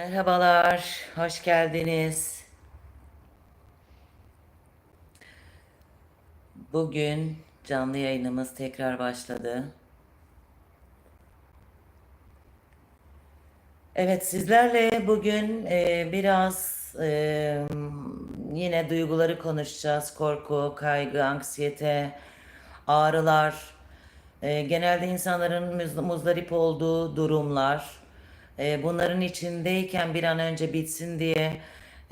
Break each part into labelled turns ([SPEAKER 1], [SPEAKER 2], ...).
[SPEAKER 1] Merhabalar, hoş geldiniz. Bugün canlı yayınımız tekrar başladı. Evet, sizlerle bugün e, biraz e, yine duyguları konuşacağız. Korku, kaygı, anksiyete, ağrılar, e, genelde insanların muzdarip olduğu durumlar. E, bunların içindeyken bir an önce bitsin diye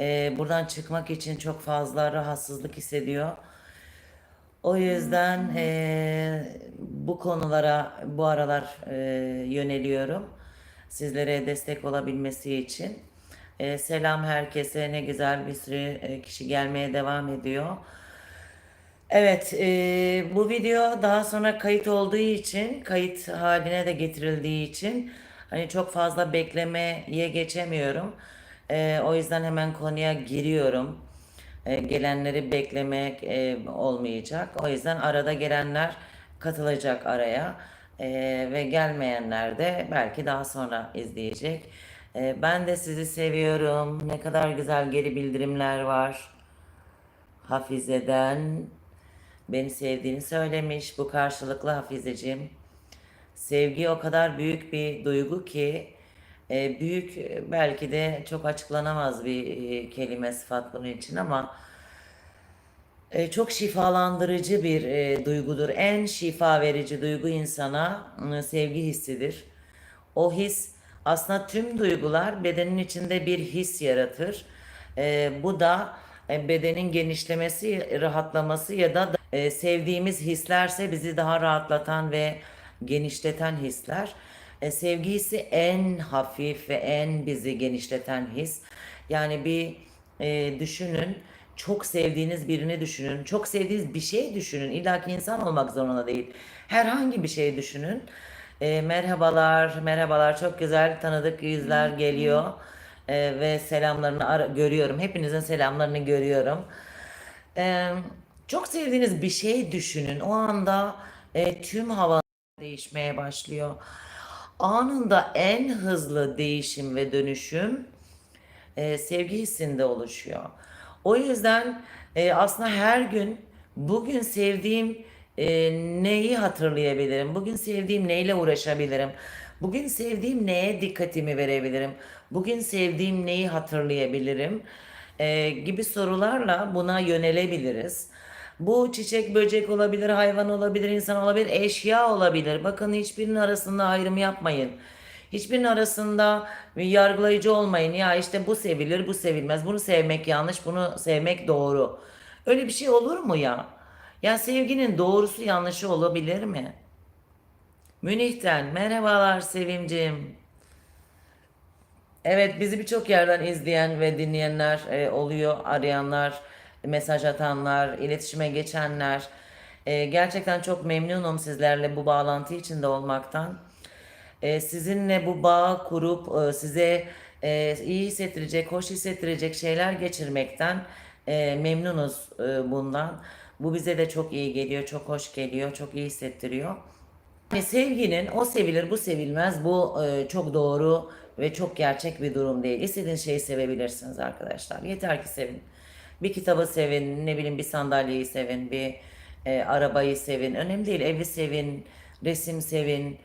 [SPEAKER 1] e, buradan çıkmak için çok fazla rahatsızlık hissediyor. O yüzden eee, bu konulara bu aralar eee, yöneliyorum. Sizlere destek olabilmesi için. Eee, selam herkese. Ne güzel bir sürü eee, kişi gelmeye devam ediyor. Evet, eee, bu video daha sonra kayıt olduğu için, kayıt haline de getirildiği için hani çok fazla beklemeye geçemiyorum. Eee, o yüzden hemen konuya giriyorum. Eee, gelenleri beklemek eee, olmayacak. O yüzden arada gelenler katılacak araya. Eee, ve gelmeyenler de belki daha sonra izleyecek. Eee, ben de sizi seviyorum. Ne kadar güzel geri bildirimler var. Hafize'den beni sevdiğini söylemiş. Bu karşılıklı Hafizeciğim. Sevgi o kadar büyük bir duygu ki e, büyük e, belki de çok açıklanamaz bir e, kelime sıfat bunun için ama e, çok şifalandırıcı bir e, duygudur. En şifa verici duygu insana e, sevgi hissidir. O his aslında tüm duygular bedenin içinde bir his yaratır. E, bu da e, bedenin genişlemesi, rahatlaması ya da e, sevdiğimiz hislerse bizi daha rahatlatan ve genişleten hisler. E, sevgi en hafif ve en bizi genişleten his. Yani bir e, düşünün, çok sevdiğiniz birini düşünün, çok sevdiğiniz bir şey düşünün. İlla ki insan olmak zorunda değil. Herhangi bir şey düşünün. E, merhabalar, merhabalar. Çok güzel tanıdık yüzler geliyor. E, ve selamlarını görüyorum. Hepinizin selamlarını görüyorum. E, çok sevdiğiniz bir şey düşünün. O anda e, tüm hava değişmeye başlıyor. Anında en hızlı değişim ve dönüşüm e, sevgi hissinde oluşuyor. O yüzden e, aslında her gün bugün sevdiğim e, neyi hatırlayabilirim? Bugün sevdiğim neyle uğraşabilirim? Bugün sevdiğim neye dikkatimi verebilirim? Bugün sevdiğim neyi hatırlayabilirim? E, gibi sorularla buna yönelebiliriz. Bu çiçek, böcek olabilir, hayvan olabilir, insan olabilir, eşya olabilir. Bakın hiçbirinin arasında ayrım yapmayın. Hiçbirinin arasında yargılayıcı olmayın. Ya işte bu sevilir, bu sevilmez. Bunu sevmek yanlış, bunu sevmek doğru. Öyle bir şey olur mu ya? Ya sevginin doğrusu yanlışı olabilir mi? Münih'ten merhabalar Sevimcim. Evet bizi birçok yerden izleyen ve dinleyenler e, oluyor. Arayanlar, mesaj atanlar, iletişime geçenler. E, gerçekten çok memnunum sizlerle bu bağlantı içinde olmaktan. E, sizinle bu bağı kurup e, size e, iyi hissettirecek, hoş hissettirecek şeyler geçirmekten e, memnunuz e, bundan. Bu bize de çok iyi geliyor, çok hoş geliyor, çok iyi hissettiriyor. Yani sevginin o sevilir bu sevilmez bu e, çok doğru ve çok gerçek bir durum değil. İstediğiniz şeyi sevebilirsiniz arkadaşlar. Yeter ki sevin. Bir kitabı sevin, ne bileyim bir sandalyeyi sevin, bir e, arabayı sevin. Önemli değil evi sevin, resim sevin.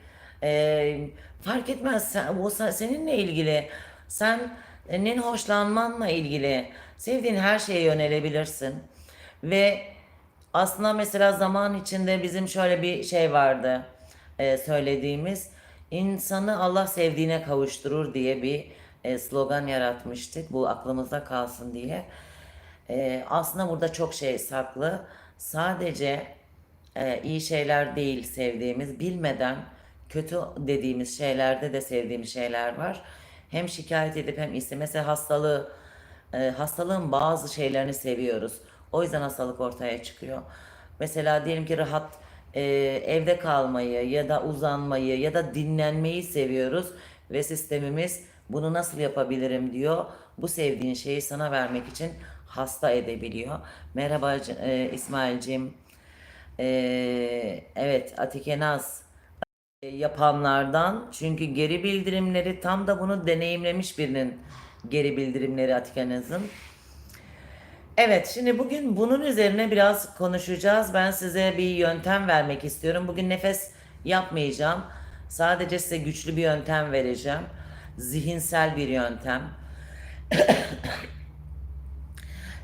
[SPEAKER 1] E, fark etmez sen, sen- seninle ilgili. Sen e, nin hoşlanmanla ilgili sevdiğin her şeye yönelebilirsin. Ve aslında mesela zaman içinde bizim şöyle bir şey vardı e, söylediğimiz insanı Allah sevdiğine kavuşturur diye bir e, slogan yaratmıştık. Bu aklımızda kalsın diye. E, aslında burada çok şey saklı. Sadece e, iyi şeyler değil sevdiğimiz, bilmeden kötü dediğimiz şeylerde de sevdiğimiz şeyler var. Hem şikayet edip hem iste. Mesela hastalığı, e, hastalığın bazı şeylerini seviyoruz. O yüzden hastalık ortaya çıkıyor. Mesela diyelim ki rahat e, evde kalmayı ya da uzanmayı ya da dinlenmeyi seviyoruz ve sistemimiz bunu nasıl yapabilirim diyor. Bu sevdiğin şeyi sana vermek için hasta edebiliyor. Merhaba e, İsmail'cim. E, evet Atike Naz. yapanlardan. Çünkü geri bildirimleri tam da bunu deneyimlemiş birinin geri bildirimleri Atikanızın. Evet, şimdi bugün bunun üzerine biraz konuşacağız. Ben size bir yöntem vermek istiyorum. Bugün nefes yapmayacağım. Sadece size güçlü bir yöntem vereceğim. Zihinsel bir yöntem.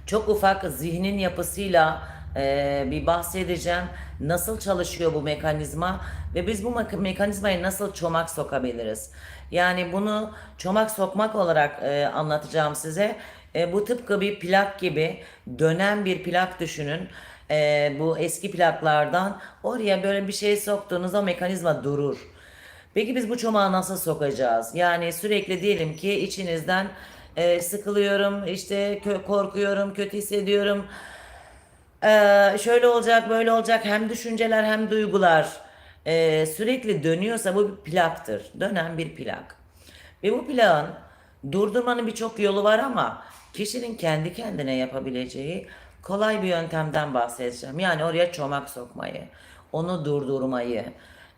[SPEAKER 1] Çok ufak zihnin yapısıyla e, bir bahsedeceğim. Nasıl çalışıyor bu mekanizma ve biz bu mek- mekanizmayı nasıl çomak sokabiliriz? Yani bunu çomak sokmak olarak e, anlatacağım size. E, bu tıpkı bir plak gibi dönen bir plak düşünün. E, bu eski plaklardan oraya böyle bir şey soktuğunuzda mekanizma durur. Peki biz bu çomağı nasıl sokacağız? Yani sürekli diyelim ki içinizden e, sıkılıyorum, işte kö- korkuyorum, kötü hissediyorum. Ee, şöyle olacak, böyle olacak. Hem düşünceler hem duygular e, sürekli dönüyorsa bu bir plaktır. Dönen bir plak. Ve bu plağın durdurmanın birçok yolu var ama kişinin kendi kendine yapabileceği kolay bir yöntemden bahsedeceğim. Yani oraya çomak sokmayı, onu durdurmayı,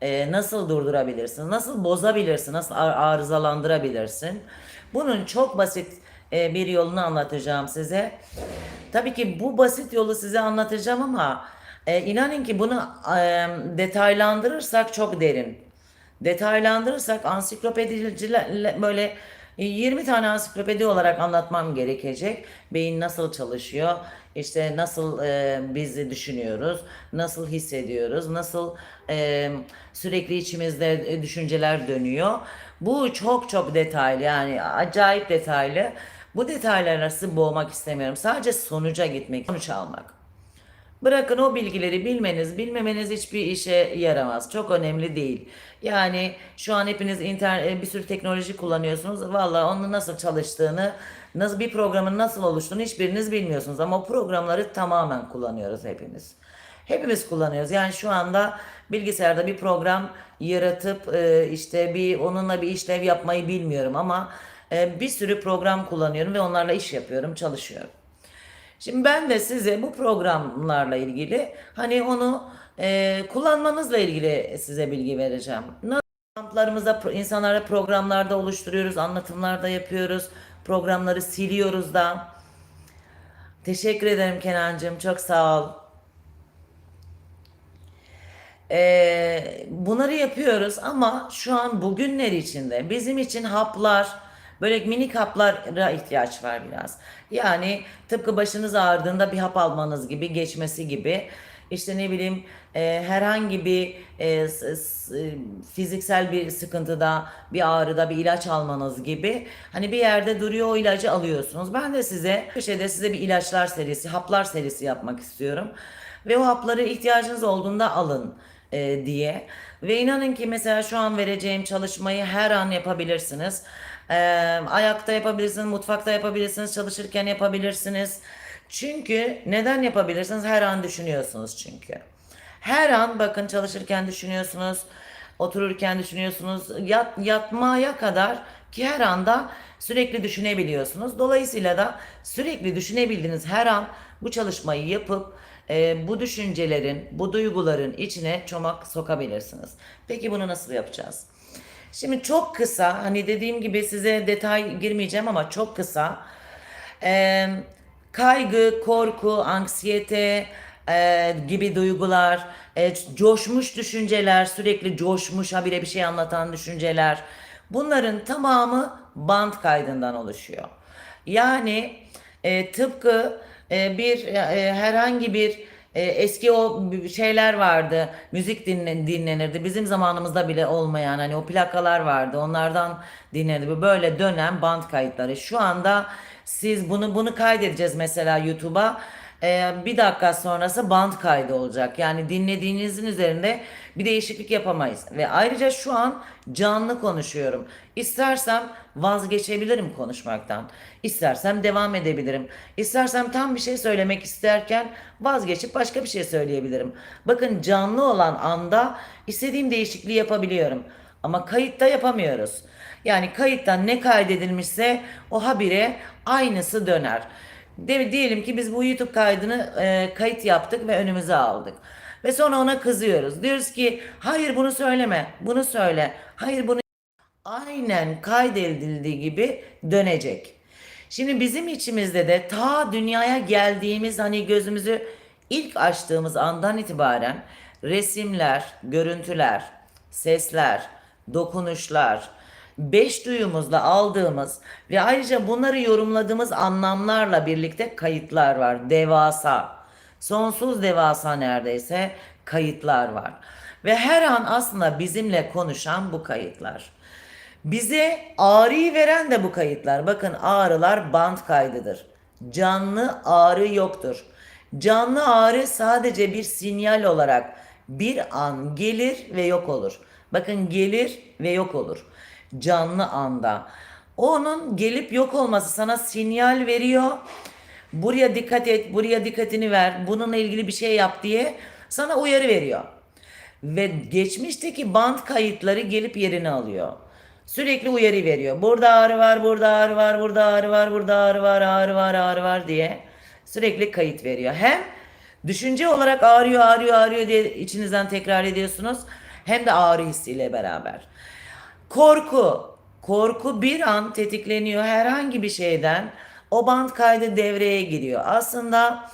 [SPEAKER 1] e, nasıl durdurabilirsin, nasıl bozabilirsin, nasıl ar- arızalandırabilirsin. Bunun çok basit e, bir yolunu anlatacağım size. Tabii ki bu basit yolu size anlatacağım ama e, inanın ki bunu e, detaylandırırsak çok derin. Detaylandırırsak ansiklopediciler böyle 20 tane ansiklopedi olarak anlatmam gerekecek. Beyin nasıl çalışıyor? İşte nasıl e, biz düşünüyoruz, nasıl hissediyoruz, nasıl e, sürekli içimizde e, düşünceler dönüyor. Bu çok çok detaylı yani acayip detaylı. Bu detaylarla sizi boğmak istemiyorum. Sadece sonuca gitmek, sonuç almak. Bırakın o bilgileri bilmeniz, bilmemeniz hiçbir işe yaramaz. Çok önemli değil. Yani şu an hepiniz internet bir sürü teknoloji kullanıyorsunuz. Valla onun nasıl çalıştığını, nasıl bir programın nasıl oluştuğunu hiçbiriniz bilmiyorsunuz ama o programları tamamen kullanıyoruz hepimiz. Hepimiz kullanıyoruz. Yani şu anda bilgisayarda bir program yaratıp e, işte bir onunla bir işlev yapmayı bilmiyorum ama e, bir sürü program kullanıyorum ve onlarla iş yapıyorum, çalışıyorum. Şimdi ben de size bu programlarla ilgili hani onu e, kullanmanızla ilgili size bilgi vereceğim. Nasıl kamplarımızda pro- insanlara programlarda oluşturuyoruz, anlatımlarda yapıyoruz, programları siliyoruz da. Teşekkür ederim Kenancığım, çok sağ ol. Ee, bunları yapıyoruz ama şu an bugünler içinde bizim için haplar, böyle minik haplara ihtiyaç var biraz. Yani tıpkı başınız ağrıdığında bir hap almanız gibi, geçmesi gibi. İşte ne bileyim e, herhangi bir e, s- fiziksel bir sıkıntıda, bir ağrıda bir ilaç almanız gibi. Hani bir yerde duruyor o ilacı alıyorsunuz. Ben de size köşede size bir ilaçlar serisi, haplar serisi yapmak istiyorum. Ve o hapları ihtiyacınız olduğunda alın e, diye. Ve inanın ki mesela şu an vereceğim çalışmayı her an yapabilirsiniz. E, ayakta yapabilirsiniz, mutfakta yapabilirsiniz, çalışırken yapabilirsiniz. Çünkü neden yapabilirsiniz? Her an düşünüyorsunuz çünkü. Her an bakın çalışırken düşünüyorsunuz, otururken düşünüyorsunuz, yat, yatmaya kadar ki her anda sürekli düşünebiliyorsunuz. Dolayısıyla da sürekli düşünebildiğiniz her an bu çalışmayı yapıp e, bu düşüncelerin, bu duyguların içine çomak sokabilirsiniz. Peki bunu nasıl yapacağız? Şimdi çok kısa, hani dediğim gibi size detay girmeyeceğim ama çok kısa. Ee, kaygı, korku, anksiyete e, gibi duygular, e, coşmuş düşünceler, sürekli coşmuş habire bir şey anlatan düşünceler. Bunların tamamı band kaydından oluşuyor. Yani e, tıpkı e, bir e, herhangi bir e, eski o şeyler vardı. Müzik dinlen, dinlenirdi. Bizim zamanımızda bile olmayan hani o plakalar vardı. Onlardan dinlenirdi. Böyle dönen band kayıtları. Şu anda siz bunu bunu kaydedeceğiz mesela YouTube'a. Ee, bir dakika sonrası band kaydı olacak. Yani dinlediğinizin üzerinde bir değişiklik yapamayız. Ve ayrıca şu an canlı konuşuyorum. İstersem vazgeçebilirim konuşmaktan. İstersem devam edebilirim. İstersem tam bir şey söylemek isterken vazgeçip başka bir şey söyleyebilirim. Bakın canlı olan anda istediğim değişikliği yapabiliyorum. Ama kayıtta yapamıyoruz. Yani kayıttan ne kaydedilmişse o habire aynısı döner. De, diyelim ki biz bu YouTube kaydını e, kayıt yaptık ve önümüze aldık. Ve sonra ona kızıyoruz. Diyoruz ki hayır bunu söyleme, bunu söyle, hayır bunu aynen kaydedildiği gibi dönecek. Şimdi bizim içimizde de ta dünyaya geldiğimiz hani gözümüzü ilk açtığımız andan itibaren resimler, görüntüler, sesler, dokunuşlar, beş duyumuzla aldığımız ve ayrıca bunları yorumladığımız anlamlarla birlikte kayıtlar var. Devasa, sonsuz devasa neredeyse kayıtlar var. Ve her an aslında bizimle konuşan bu kayıtlar. Bize ağrıyı veren de bu kayıtlar. Bakın ağrılar band kaydıdır. Canlı ağrı yoktur. Canlı ağrı sadece bir sinyal olarak bir an gelir ve yok olur. Bakın gelir ve yok olur. Canlı anda. Onun gelip yok olması sana sinyal veriyor. Buraya dikkat et, buraya dikkatini ver, bununla ilgili bir şey yap diye sana uyarı veriyor. Ve geçmişteki band kayıtları gelip yerini alıyor. Sürekli uyarı veriyor. Burada ağrı var, burada ağrı var, burada ağrı var, burada ağrı var, ağrı var, ağrı var diye sürekli kayıt veriyor. Hem düşünce olarak ağrıyor, ağrıyor, ağrıyor diye içinizden tekrar ediyorsunuz. Hem de ağrı hissiyle beraber. Korku. Korku bir an tetikleniyor herhangi bir şeyden. O band kaydı devreye giriyor. Aslında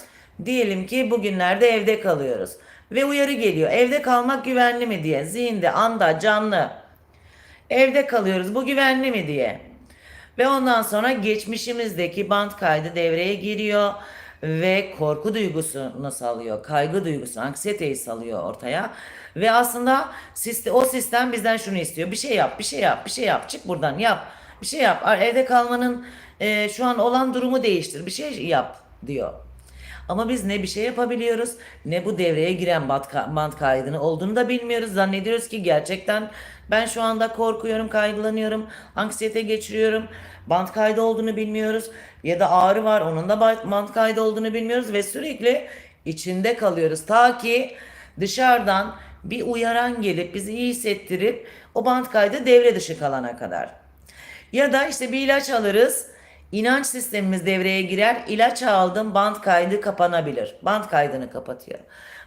[SPEAKER 1] diyelim ki bugünlerde evde kalıyoruz. Ve uyarı geliyor. Evde kalmak güvenli mi diye. Zihinde, anda, canlı. Evde kalıyoruz. Bu güvenli mi diye. Ve ondan sonra geçmişimizdeki band kaydı devreye giriyor ve korku duygusunu salıyor, kaygı duygusunu, anksiyeteyi salıyor ortaya. Ve aslında o sistem bizden şunu istiyor. Bir şey yap, bir şey yap, bir şey yap. Çık buradan yap. Bir şey yap. Evde kalmanın e, şu an olan durumu değiştir. Bir şey yap diyor. Ama biz ne bir şey yapabiliyoruz ne bu devreye giren band kaydını olduğunu da bilmiyoruz. Zannediyoruz ki gerçekten ben şu anda korkuyorum, kaygılanıyorum, anksiyete geçiriyorum. Band kaydı olduğunu bilmiyoruz. Ya da ağrı var onun da ba- band kaydı olduğunu bilmiyoruz ve sürekli içinde kalıyoruz. Ta ki dışarıdan bir uyaran gelip bizi iyi hissettirip o band kaydı devre dışı kalana kadar. Ya da işte bir ilaç alırız. İnanç sistemimiz devreye girer. İlaç aldım band kaydı kapanabilir. Band kaydını kapatıyor.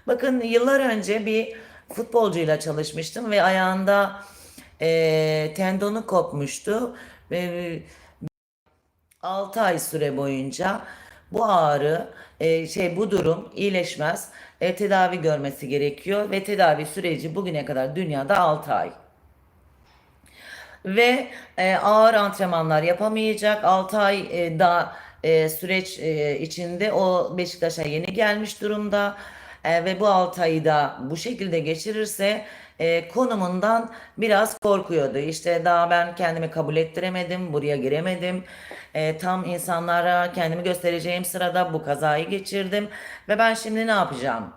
[SPEAKER 1] Bakın yıllar önce bir futbolcuyla çalışmıştım ve ayağında eee, tendonu kopmuştu. Ve 6 ay süre boyunca bu ağrı e, şey bu durum iyileşmez. E, tedavi görmesi gerekiyor ve tedavi süreci bugüne kadar dünyada 6 ay ve e, ağır antrenmanlar yapamayacak. 6 ay e, daha e, süreç e, içinde o Beşiktaş'a yeni gelmiş durumda. E, ve bu 6 ayı da bu şekilde geçirirse e, konumundan biraz korkuyordu. İşte daha ben kendimi kabul ettiremedim, buraya giremedim. E, tam insanlara kendimi göstereceğim sırada bu kazayı geçirdim ve ben şimdi ne yapacağım?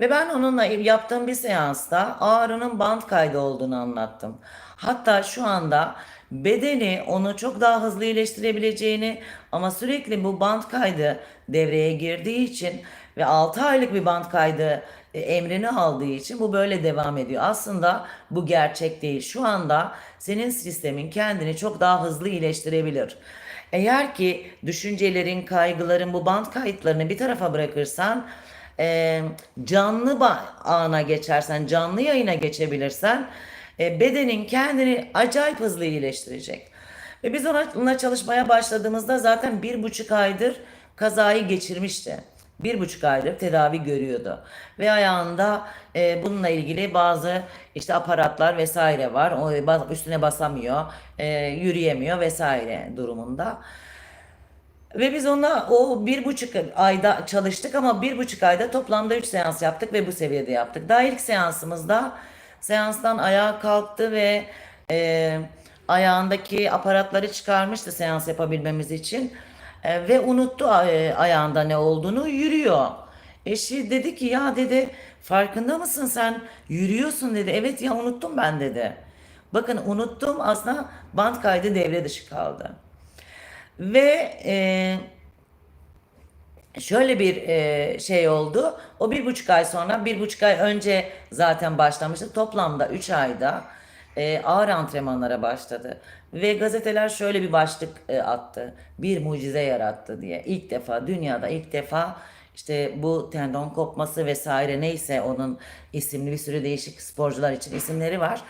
[SPEAKER 1] Ve ben onunla yaptığım bir seansta ağrının band kaydı olduğunu anlattım. Hatta şu anda bedeni onu çok daha hızlı iyileştirebileceğini ama sürekli bu band kaydı devreye girdiği için ve 6 aylık bir band kaydı emrini aldığı için bu böyle devam ediyor. Aslında bu gerçek değil. Şu anda senin sistemin kendini çok daha hızlı iyileştirebilir. Eğer ki düşüncelerin, kaygıların, bu band kayıtlarını bir tarafa bırakırsan e, canlı ana geçersen, canlı yayına geçebilirsen e, bedenin kendini acayip hızlı iyileştirecek. Ve biz ona, onunla çalışmaya başladığımızda zaten bir buçuk aydır kazayı geçirmişti. Bir buçuk aydır tedavi görüyordu. Ve ayağında e, bununla ilgili bazı işte aparatlar vesaire var. O bas- üstüne basamıyor, e, yürüyemiyor vesaire durumunda. Ve biz onunla o bir buçuk ayda çalıştık ama bir buçuk ayda toplamda üç seans yaptık ve bu seviyede yaptık. Daha ilk seansımızda seanstan ayağa kalktı ve e, ayağındaki aparatları çıkarmıştı seans yapabilmemiz için. E, ve unuttu e, ayağında ne olduğunu yürüyor. Eşi dedi ki ya dedi farkında mısın sen yürüyorsun dedi. Evet ya unuttum ben dedi. Bakın unuttum aslında band kaydı devre dışı kaldı. Ve e, şöyle bir e, şey oldu. O bir buçuk ay sonra, bir buçuk ay önce zaten başlamıştı. Toplamda üç ayda e, ağır antrenmanlara başladı. Ve gazeteler şöyle bir başlık e, attı. Bir mucize yarattı diye. İlk defa, dünyada ilk defa işte bu tendon kopması vesaire neyse onun isimli bir sürü değişik sporcular için isimleri var.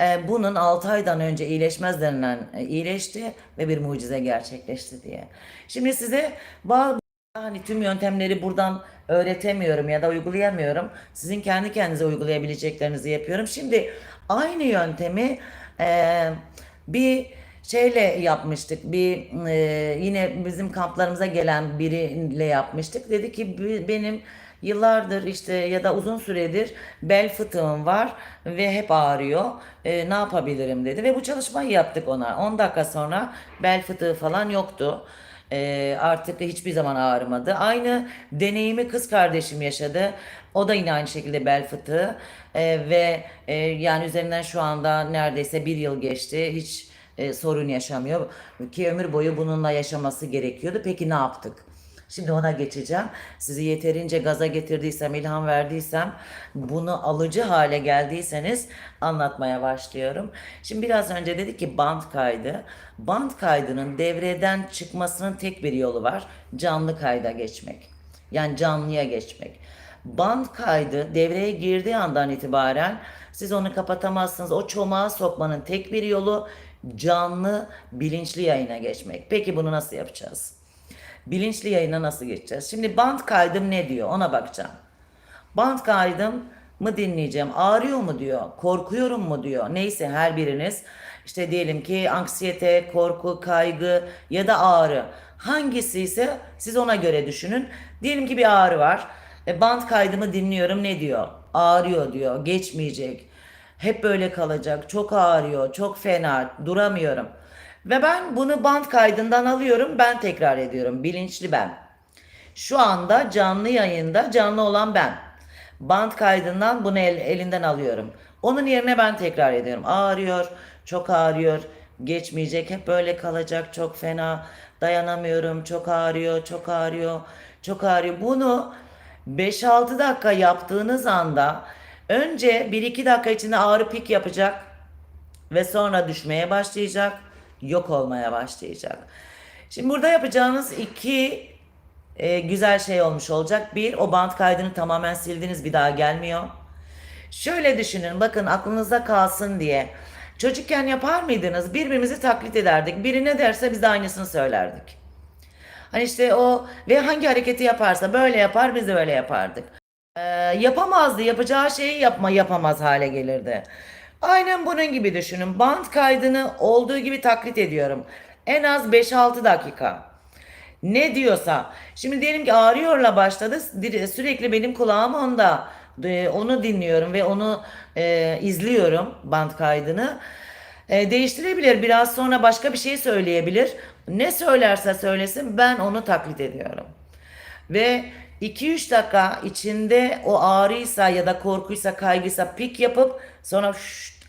[SPEAKER 1] E, bunun 6 aydan önce iyileşmez denilen e, iyileşti ve bir mucize gerçekleşti diye. Şimdi size bazı Hani tüm yöntemleri buradan öğretemiyorum ya da uygulayamıyorum. Sizin kendi kendinize uygulayabileceklerinizi yapıyorum. Şimdi aynı yöntemi e, bir şeyle yapmıştık. Bir e, yine bizim kamplarımıza gelen biriyle yapmıştık. Dedi ki "Bi- benim yıllardır işte ya da uzun süredir bel fıtığım var ve hep ağrıyor. E, ne yapabilirim dedi ve bu çalışmayı yaptık ona. 10 dakika sonra bel fıtığı falan yoktu. Ee, artık hiçbir zaman ağrımadı. Aynı deneyimi kız kardeşim yaşadı. O da yine aynı şekilde bel fıtığı Ee, ve e, yani üzerinden şu anda neredeyse bir yıl geçti. Hiç e, sorun yaşamıyor ki ömür boyu bununla yaşaması gerekiyordu. Peki ne yaptık? Şimdi ona geçeceğim. Sizi yeterince gaza getirdiysem, ilham verdiysem, bunu alıcı hale geldiyseniz anlatmaya başlıyorum. Şimdi biraz önce dedik ki band kaydı. Band kaydının devreden çıkmasının tek bir yolu var. Canlı kayda geçmek. Yani canlıya geçmek. Band kaydı devreye girdiği andan itibaren siz onu kapatamazsınız. O çomağı sokmanın tek bir yolu canlı bilinçli yayına geçmek. Peki bunu nasıl yapacağız? Bilinçli yayına nasıl geçeceğiz? Şimdi band kaydım ne diyor ona bakacağım. Band kaydım mı dinleyeceğim? Ağrıyor mu diyor? Korkuyorum mu diyor? Neyse her biriniz işte diyelim ki anksiyete, korku, kaygı ya da ağrı. Hangisi ise siz ona göre düşünün. Diyelim ki bir ağrı var. E, band kaydımı dinliyorum ne diyor? Ağrıyor diyor. Geçmeyecek. Hep böyle kalacak. Çok ağrıyor. Çok fena. Duramıyorum. Ve ben bunu band kaydından alıyorum. Ben tekrar ediyorum. Bilinçli ben. Şu anda canlı yayında canlı olan ben. Band kaydından bunu el- elinden alıyorum. Onun yerine ben tekrar ediyorum. Ağrıyor, çok ağrıyor, geçmeyecek, hep böyle kalacak, çok fena, dayanamıyorum, çok ağrıyor, çok ağrıyor, çok ağrıyor. Bunu 5-6 dakika yaptığınız anda önce 1-2 dakika içinde ağrı pik yapacak ve sonra düşmeye başlayacak, yok olmaya başlayacak. Şimdi burada yapacağınız iki e, güzel şey olmuş olacak. Bir, o band kaydını tamamen sildiniz bir daha gelmiyor. Şöyle düşünün bakın aklınızda kalsın diye. Çocukken yapar mıydınız? Birbirimizi taklit ederdik. Biri ne derse biz de aynısını söylerdik. Hani işte o ve hangi hareketi yaparsa böyle yapar biz de öyle yapardık. Ee, yapamazdı. Yapacağı şeyi yapma yapamaz hale gelirdi. Aynen bunun gibi düşünün. Band kaydını olduğu gibi taklit ediyorum. En az 5-6 dakika. Ne diyorsa. Şimdi diyelim ki ağrıyorla başladı. Sürekli benim kulağım onda. Onu dinliyorum ve onu e, izliyorum band kaydını. E, değiştirebilir. Biraz sonra başka bir şey söyleyebilir. Ne söylerse söylesin ben onu taklit ediyorum. Ve 2-3 dakika içinde o ağrıysa ya da korkuysa kaygıysa pik yapıp sonra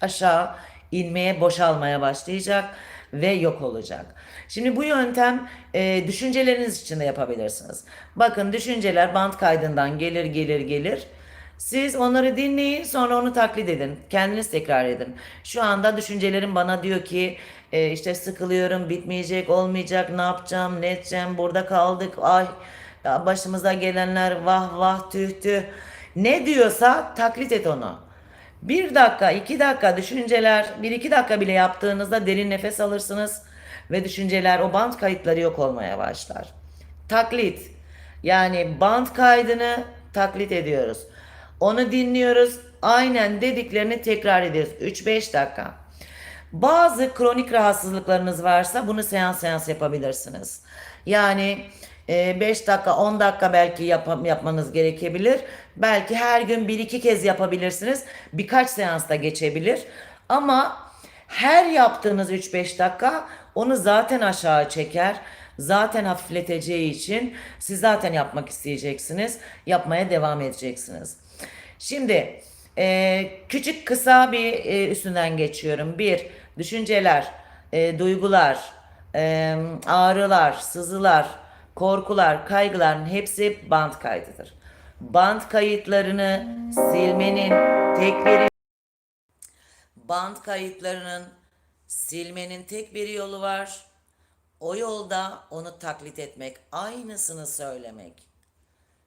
[SPEAKER 1] aşağı inmeye boşalmaya başlayacak ve yok olacak. Şimdi bu yöntem e, düşünceleriniz için de yapabilirsiniz. Bakın düşünceler band kaydından gelir gelir gelir. Siz onları dinleyin sonra onu taklit edin. Kendiniz tekrar edin. Şu anda düşüncelerim bana diyor ki e, işte sıkılıyorum bitmeyecek olmayacak ne yapacağım ne edeceğim burada kaldık ay başımıza gelenler vah vah tüh tüh. Ne diyorsa taklit et onu. Bir dakika, iki dakika düşünceler, bir iki dakika bile yaptığınızda derin nefes alırsınız ve düşünceler, o band kayıtları yok olmaya başlar. Taklit. Yani band kaydını taklit ediyoruz. Onu dinliyoruz. Aynen dediklerini tekrar ediyoruz. 3-5 dakika. Bazı kronik rahatsızlıklarınız varsa bunu seans seans yapabilirsiniz. Yani 5 dakika 10 dakika belki yap- yapmanız gerekebilir. Belki her gün 1-2 kez yapabilirsiniz. Birkaç seansta geçebilir. Ama her yaptığınız 3-5 dakika onu zaten aşağı çeker. Zaten hafifleteceği için siz zaten yapmak isteyeceksiniz. Yapmaya devam edeceksiniz. Şimdi e, küçük kısa bir e, üstünden geçiyorum. Bir, düşünceler, e, duygular, e, ağrılar, sızılar, korkular, kaygıların hepsi band kaydıdır. Band kayıtlarını silmenin tek bir band kayıtlarının silmenin tek bir yolu var. O yolda onu taklit etmek, aynısını söylemek.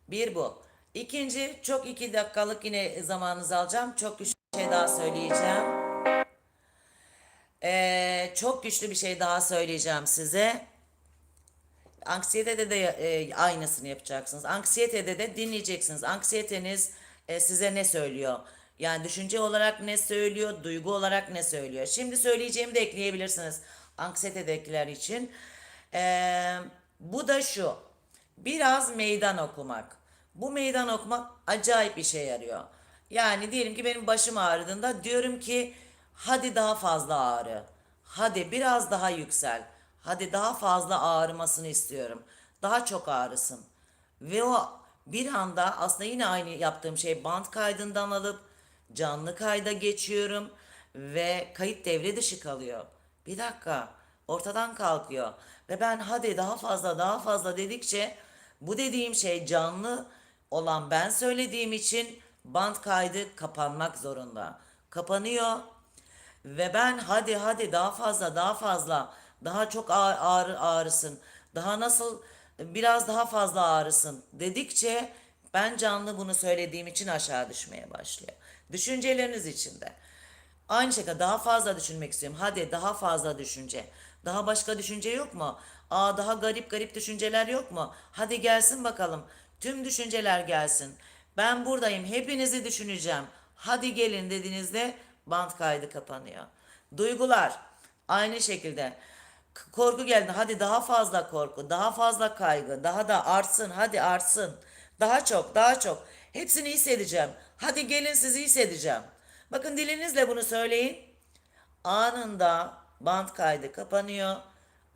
[SPEAKER 1] Bir bu. İkinci çok iki dakikalık yine zamanınızı alacağım. Çok güçlü bir şey daha söyleyeceğim. Ee, çok güçlü bir şey daha söyleyeceğim size. Anksiyetede de e, aynısını yapacaksınız. Anksiyetede de dinleyeceksiniz. Anksiyeteniz e, size ne söylüyor? Yani düşünce olarak ne söylüyor, duygu olarak ne söylüyor? Şimdi söyleyeceğimi de ekleyebilirsiniz anksiyetedekiler için. Ee, bu da şu. Biraz meydan okumak. Bu meydan okumak acayip işe yarıyor. Yani diyelim ki benim başım ağrıdığında diyorum ki hadi daha fazla ağrı. Hadi biraz daha yüksel. Hadi daha fazla ağrımasını istiyorum. Daha çok ağrısın. Ve o bir anda aslında yine aynı yaptığım şey band kaydından alıp canlı kayda geçiyorum ve kayıt devre dışı kalıyor. Bir dakika ortadan kalkıyor ve ben hadi daha fazla daha fazla dedikçe bu dediğim şey canlı olan ben söylediğim için band kaydı kapanmak zorunda. Kapanıyor ve ben hadi hadi daha fazla daha fazla daha çok ağrı ağrısın. Daha nasıl biraz daha fazla ağrısın dedikçe ben canlı bunu söylediğim için aşağı düşmeye başlıyor. Düşünceleriniz içinde. Aynı şekilde daha fazla düşünmek istiyorum. Hadi daha fazla düşünce. Daha başka düşünce yok mu? Aa daha garip garip düşünceler yok mu? Hadi gelsin bakalım. Tüm düşünceler gelsin. Ben buradayım. Hepinizi düşüneceğim. Hadi gelin dediğinizde bant kaydı kapanıyor. Duygular aynı şekilde. Korku geldi. Hadi daha fazla korku, daha fazla kaygı, daha da artsın. Hadi artsın. Daha çok, daha çok. Hepsini hissedeceğim. Hadi gelin sizi hissedeceğim. Bakın dilinizle bunu söyleyin. Anında bant kaydı kapanıyor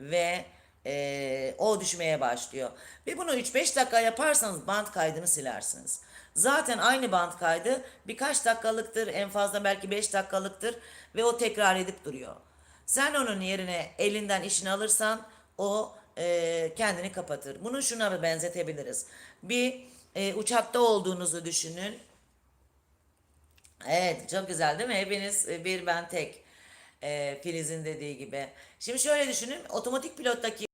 [SPEAKER 1] ve eee, o düşmeye başlıyor. Ve bunu 3-5 dakika yaparsanız bant kaydını silersiniz. Zaten aynı bant kaydı birkaç dakikalıktır, en fazla belki 5 dakikalıktır ve o tekrar edip duruyor. Sen onun yerine elinden işini alırsan o eee, kendini kapatır. Bunu şuna benzetebiliriz. Bir eee, uçakta olduğunuzu düşünün. Evet çok güzel değil mi? Hepiniz e, bir ben tek. E, Filiz'in dediği gibi. Şimdi şöyle düşünün. Otomatik pilottaki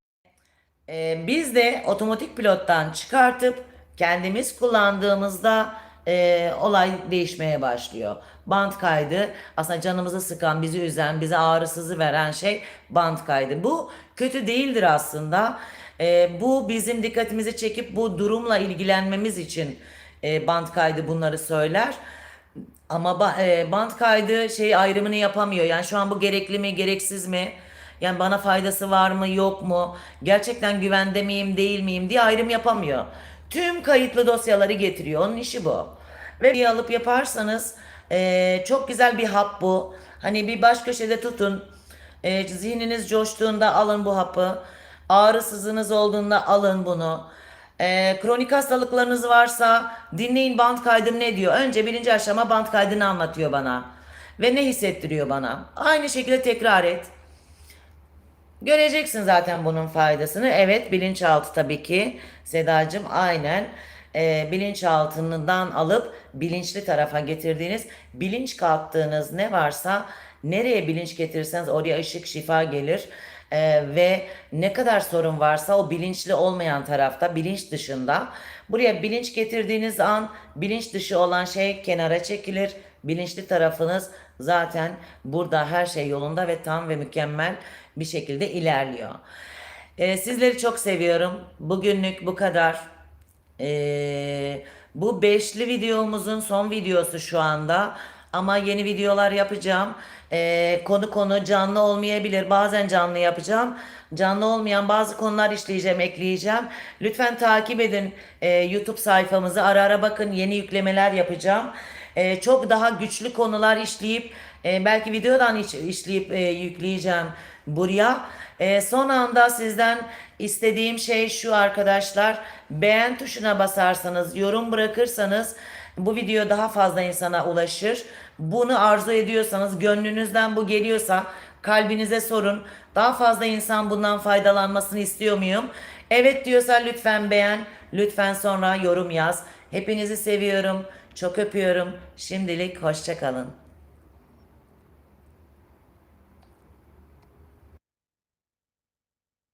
[SPEAKER 1] e, biz de otomatik pilottan çıkartıp kendimiz kullandığımızda e, olay değişmeye başlıyor. Bant kaydı aslında canımızı sıkan, bizi üzen, bize ağrısızı veren şey bant kaydı. Bu kötü değildir aslında. E, bu bizim dikkatimizi çekip bu durumla ilgilenmemiz için e, bant kaydı bunları söyler. Ama ba- e, bant kaydı şey ayrımını yapamıyor. Yani şu an bu gerekli mi, gereksiz mi? Yani bana faydası var mı, yok mu? Gerçekten güvende miyim, değil miyim diye ayrım yapamıyor. Tüm kayıtlı dosyaları getiriyor. Onun işi bu. Ve bir alıp yaparsanız e, çok güzel bir hap bu. Hani bir baş köşede tutun. E, zihniniz coştuğunda alın bu hapı. Ağrısızınız olduğunda alın bunu. E, kronik hastalıklarınız varsa dinleyin band kaydım ne diyor. Önce birinci aşama band kaydını anlatıyor bana. Ve ne hissettiriyor bana. Aynı şekilde tekrar et. Göreceksin zaten bunun faydasını. Evet bilinçaltı tabii ki. Sedacığım aynen e, bilinçaltından alıp bilinçli tarafa getirdiğiniz bilinç kalktığınız ne varsa nereye bilinç getirirseniz oraya ışık şifa gelir. E, ve ne kadar sorun varsa o bilinçli olmayan tarafta bilinç dışında buraya bilinç getirdiğiniz an bilinç dışı olan şey kenara çekilir. Bilinçli tarafınız zaten burada her şey yolunda ve tam ve mükemmel bir şekilde ilerliyor. Ee, sizleri çok seviyorum. Bugünlük bu kadar. Ee, bu beşli videomuzun son videosu şu anda. Ama yeni videolar yapacağım. Ee, konu konu canlı olmayabilir. Bazen canlı yapacağım. Canlı olmayan bazı konular işleyeceğim, ekleyeceğim. Lütfen takip edin e, YouTube sayfamızı. Ara ara bakın yeni yüklemeler yapacağım. Ee, çok daha güçlü konular işleyip e, belki videodan iş- işleyip e, yükleyeceğim buraya. E, son anda sizden istediğim şey şu arkadaşlar. Beğen tuşuna basarsanız, yorum bırakırsanız bu video daha fazla insana ulaşır. Bunu arzu ediyorsanız, gönlünüzden bu geliyorsa kalbinize sorun. Daha fazla insan bundan faydalanmasını istiyor muyum? Evet diyorsa lütfen beğen, lütfen sonra yorum yaz. Hepinizi seviyorum, çok öpüyorum. Şimdilik hoşça kalın.